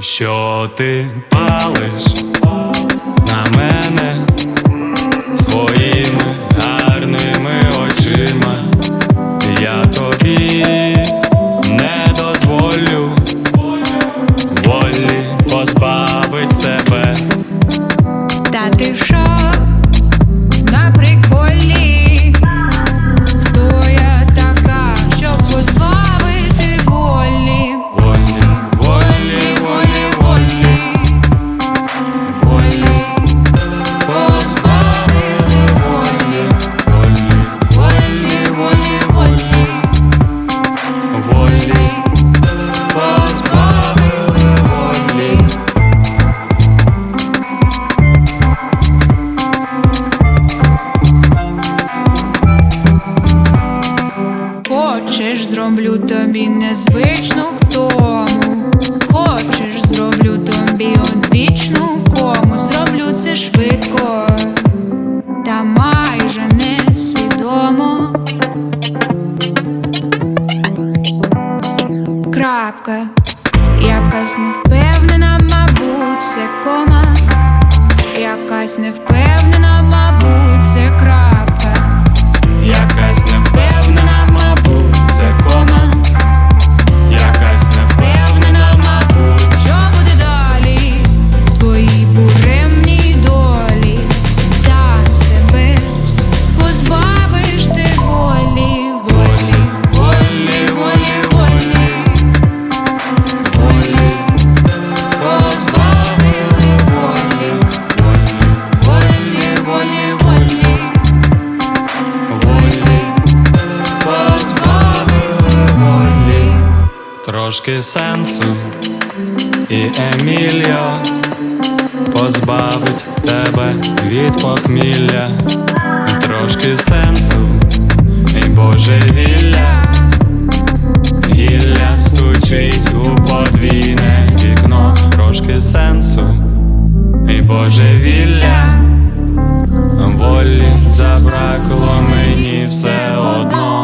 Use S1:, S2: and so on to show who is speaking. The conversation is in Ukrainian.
S1: що ти палиш. тобі
S2: незвичну втому, хочеш, зроблю тобі одвічну кому, зроблю це швидко, та майже несвідомо. Крапка, якась невпевнена, мабуть, це кома, якась невпевнена. трошки сенсу, і Емілія позбавить тебе від похмілля, трошки сенсу, і божевілля, гілля стучить
S1: у
S2: подвійне вікно,
S1: трошки сенсу, і божевілля, волі забракло мені все одно.